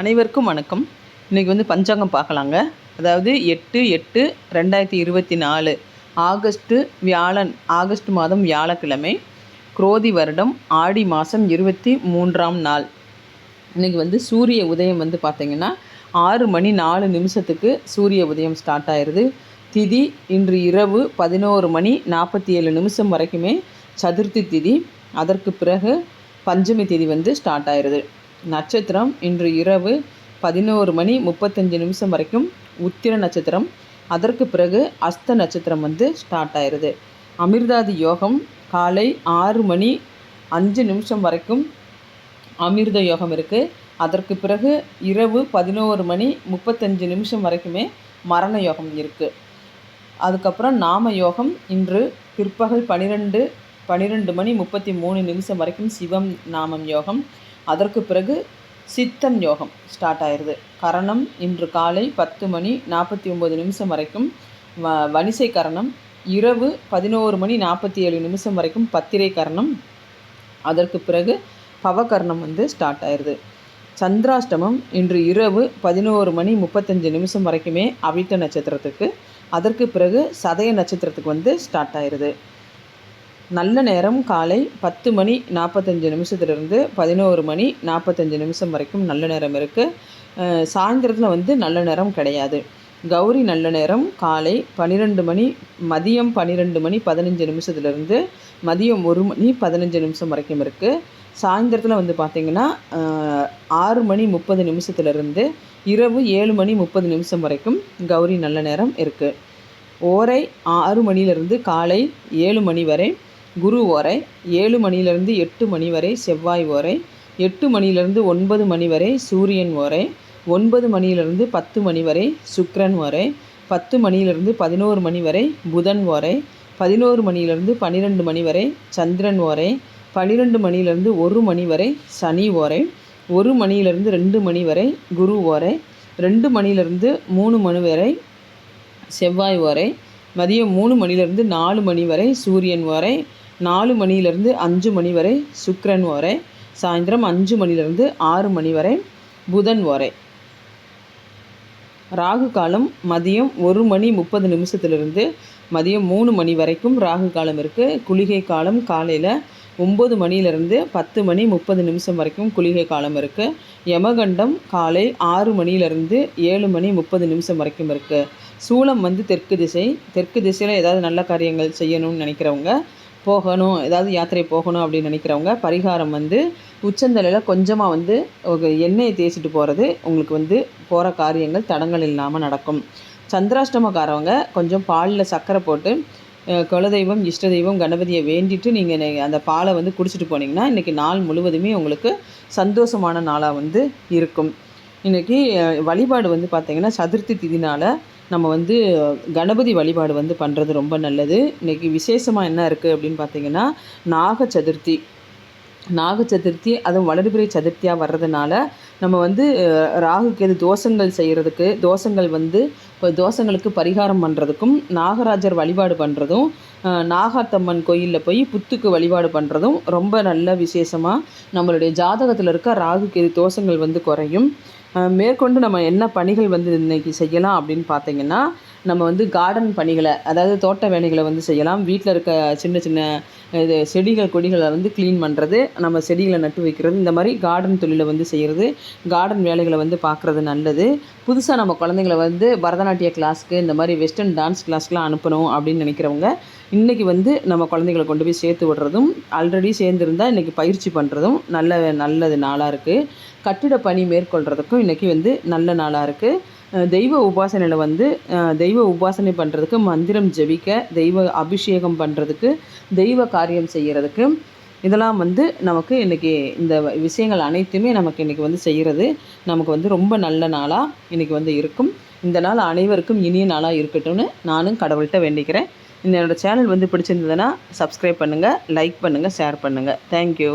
அனைவருக்கும் வணக்கம். இன்றைக்கி வந்து பஞ்சாங்கம் பார்க்கலாங்க. அதாவது எட்டு எட்டு ரெண்டாயிரத்தி இருபத்தி நாலு ஆகஸ்ட்டு வியாழன் ஆகஸ்ட் மாதம் வியாழக்கிழமை குரோதி வருடம் ஆடி மாதம் இருபத்தி மூன்றாம் நாள். இன்றைக்கி வந்து சூரிய உதயம் வந்து பார்த்திங்கன்னா ஆறு மணி நாலு நிமிஷத்துக்கு சூரிய உதயம் ஸ்டார்ட் ஆயிடுது திதி இன்று இரவு பதினோரு மணி நாற்பத்தி ஏழு நிமிஷம் வரைக்குமே சதுர்த்தி திதி. அதற்கு பிறகு பஞ்சமி திதி வந்து ஸ்டார்ட் ஆயிடுது நட்சத்திரம் இன்று இரவு பதினோரு மணி முப்பத்தஞ்சு நிமிஷம் வரைக்கும் உத்திர நட்சத்திரம். அதற்கு பிறகு அஸ்த நட்சத்திரம் வந்து ஸ்டார்ட் ஆயிடுது அமிர்தாதி யோகம் காலை ஆறு மணி அஞ்சு நிமிஷம் வரைக்கும் அமிர்த யோகம் இருக்குது அதற்கு பிறகு இரவு பதினோரு மணி முப்பத்தஞ்சு நிமிஷம் வரைக்குமே மரண யோகம் இருக்குது அதுக்கப்புறம் நாம யோகம் இன்று பிற்பகல் பன்னிரெண்டு பன்னிரெண்டு மணி முப்பத்தி மூணு நிமிஷம் வரைக்கும் சிவம் நாமம் யோகம். அதற்கு பிறகு சித்தம் யோகம் ஸ்டார்ட் ஆயிடுது. கரணம் இன்று காலை பத்து மணி நாற்பத்தி ஒம்பது நிமிஷம் வரைக்கும் வ வனிசை கரணம் இரவு பதினோரு மணி நாற்பத்தி ஏழு நிமிஷம் வரைக்கும் பத்திரை கரணம். அதற்கு பிறகு பவகரணம் வந்து ஸ்டார்ட் ஆயிடுது. சந்திராஷ்டமம் இன்று இரவு பதினோரு மணி முப்பத்தஞ்சு நிமிஷம் வரைக்குமே அவிட்ட நட்சத்திரத்துக்கு அதற்கு பிறகு சதய நட்சத்திரத்துக்கு வந்து ஸ்டார்ட் ஆயிடுது. நல்ல நேரம் காலை பத்து மணி நாற்பத்தஞ்சு நிமிஷத்துலேருந்து பதினோரு மணி நாற்பத்தஞ்சு நிமிஷம் வரைக்கும் நல்ல நேரம் இருக்குது சாயந்தரத்தில் வந்து நல்ல நேரம் கிடையாது. கௌரி நல்ல நேரம் காலை பன்னிரெண்டு மணி மதியம் பன்னிரெண்டு மணி பதினஞ்சு நிமிஷத்துலேருந்து மதியம் ஒரு மணி பதினஞ்சு நிமிஷம் வரைக்கும் இருக்குது சாயந்தரத்தில் வந்து பார்த்திங்கன்னா ஆறு மணி முப்பது நிமிஷத்துலேருந்து இரவு ஏழு மணி முப்பது நிமிஷம் வரைக்கும் கௌரி நல்ல நேரம் இருக்குது ஓரை ஆறு மணிலேருந்து காலை ஏழு மணி வரை குரு ஓரை ஏழு மணியிலிருந்து எட்டு மணி வரை செவ்வாய் ஓரை எட்டு மணியிலிருந்து ஒன்பது மணி வரை சூரியன் ஓரை ஒன்பது மணியிலிருந்து பத்து மணி வரை சுக்ரன் ஓரை பத்து மணியிலிருந்து பதினோரு மணி வரை புதன் ஓரை பதினோரு மணியிலிருந்து பன்னிரெண்டு மணி வரை சந்திரன் ஓரை பன்னிரெண்டு மணியிலிருந்து ஒரு மணி வரை சனி ஓரை ஒரு மணியிலிருந்து ரெண்டு மணி வரை குரு ஓரை ரெண்டு மணியிலிருந்து மூணு மணி வரை செவ்வாய் ஓரை மதியம் மூணு மணிலிருந்து நாலு மணி வரை சூரியன் ஓரை நாலு மணியிலேருந்து அஞ்சு மணி வரை சுக்ரன் வரை சாயந்தரம் அஞ்சு மணிலேருந்து ஆறு மணி வரை புதன் வரை ராகு காலம் மதியம் ஒரு மணி முப்பது நிமிஷத்துலேருந்து மதியம் மூணு மணி வரைக்கும் ராகு காலம் இருக்குது குளிகை காலம் காலையில் ஒம்பது மணியிலிருந்து பத்து மணி முப்பது நிமிஷம் வரைக்கும் குளிகை காலம் இருக்குது யமகண்டம் காலை ஆறு மணியிலிருந்து ஏழு மணி முப்பது நிமிஷம் வரைக்கும் இருக்குது சூளம் வந்து தெற்கு திசை தெற்கு திசையில் ஏதாவது நல்ல காரியங்கள் செய்யணும்னு நினைக்கிறவங்க போகணும் ஏதாவது யாத்திரை போகணும் அப்படின்னு நினைக்கிறவங்க பரிகாரம் வந்து உச்சந்தலையில் கொஞ்சமாக வந்து ஒரு எண்ணெயை தேய்ச்சிட்டு போகிறது உங்களுக்கு வந்து போகிற காரியங்கள் தடங்கள் இல்லாமல் நடக்கும். சந்திராஷ்டமக்காரவங்க கொஞ்சம் பாலில் சர்க்கரை போட்டு குலதெய்வம் இஷ்ட தெய்வம் கணபதியை வேண்டிட்டு நீங்கள் அந்த பாலை வந்து குடிச்சிட்டு போனீங்கன்னா இன்றைக்கி நாள் முழுவதுமே உங்களுக்கு சந்தோஷமான நாளாக வந்து இருக்கும். இன்றைக்கி வழிபாடு வந்து பார்த்திங்கன்னா சதுர்த்தி திதினால் நம்ம வந்து கணபதி வழிபாடு வந்து பண்ணுறது ரொம்ப நல்லது. இன்றைக்கி விசேஷமாக என்ன இருக்குது அப்படின்னு பார்த்தீங்கன்னா நாக சதுர்த்தி. நாக சதுர்த்தி அதுவும் வளர்பிறை சதுர்த்தியாக வர்றதுனால நம்ம வந்து ராகுக்கு எது தோஷங்கள் செய்கிறதுக்கு தோஷங்கள் வந்து இப்போ தோஷங்களுக்கு பரிகாரம் பண்ணுறதுக்கும் நாகராஜர் வழிபாடு பண்ணுறதும் நாகாத்தம்மன் கோயிலில் போய் புத்துக்கு வழிபாடு பண்ணுறதும் ரொம்ப நல்ல விசேஷமாக நம்மளுடைய ஜாதகத்தில் இருக்க ராகு கேது தோஷங்கள் வந்து குறையும். மேற்கொண்டு நம்ம என்ன பணிகள் வந்து இன்றைக்கி செய்யலாம் அப்படின்னு பார்த்தீங்கன்னா நம்ம வந்து கார்டன் பணிகளை அதாவது தோட்ட வேலைகளை வந்து செய்யலாம். வீட்டில் இருக்க சின்ன சின்ன இது செடிகள் கொடிகளை வந்து க்ளீன் பண்ணுறது நம்ம செடிகளை நட்டு வைக்கிறது இந்த மாதிரி கார்டன் தொழிலை வந்து செய்கிறது கார்டன் வேலைகளை வந்து பார்க்குறது நல்லது. புதுசாக நம்ம குழந்தைங்கள வந்து பரதநாட்டிய கிளாஸ்க்கு இந்த மாதிரி வெஸ்டர்ன் டான்ஸ் கிளாஸ்க்கெலாம் அனுப்பணும் அப்படின்னு நினைக்கிறவங்க இன்றைக்கி வந்து நம்ம குழந்தைங்களை கொண்டு போய் சேர்த்து விடுறதும் ஆல்ரெடி சேர்ந்துருந்தால் இன்றைக்கி பயிற்சி பண்ணுறதும் நல்ல நல்லது நாளாக இருக்குது கட்டிட பணி மேற்கொள்கிறதுக்கும் இன்றைக்கி வந்து நல்ல நாளாக இருக்குது தெய்வ உபாசனையில் வந்து தெய்வ உபாசனை பண்ணுறதுக்கு மந்திரம் ஜெபிக்க தெய்வ அபிஷேகம் பண்ணுறதுக்கு தெய்வ காரியம் செய்கிறதுக்கு இதெல்லாம் வந்து நமக்கு இன்றைக்கி இந்த விஷயங்கள் அனைத்துமே நமக்கு இன்றைக்கி வந்து செய்கிறது நமக்கு வந்து ரொம்ப நல்ல நாளாக இன்றைக்கி வந்து இருக்கும். இந்த நாள் அனைவருக்கும் இனிய நாளாக இருக்கட்டும்னு நானும் கடவுள்கிட்ட வேண்டிக்கிறேன். என்னோடய சேனல் வந்து பிடிச்சிருந்ததுன்னா சப்ஸ்கிரைப் பண்ணுங்கள் லைக் பண்ணுங்கள் ஷேர் பண்ணுங்கள் தேங்க்யூ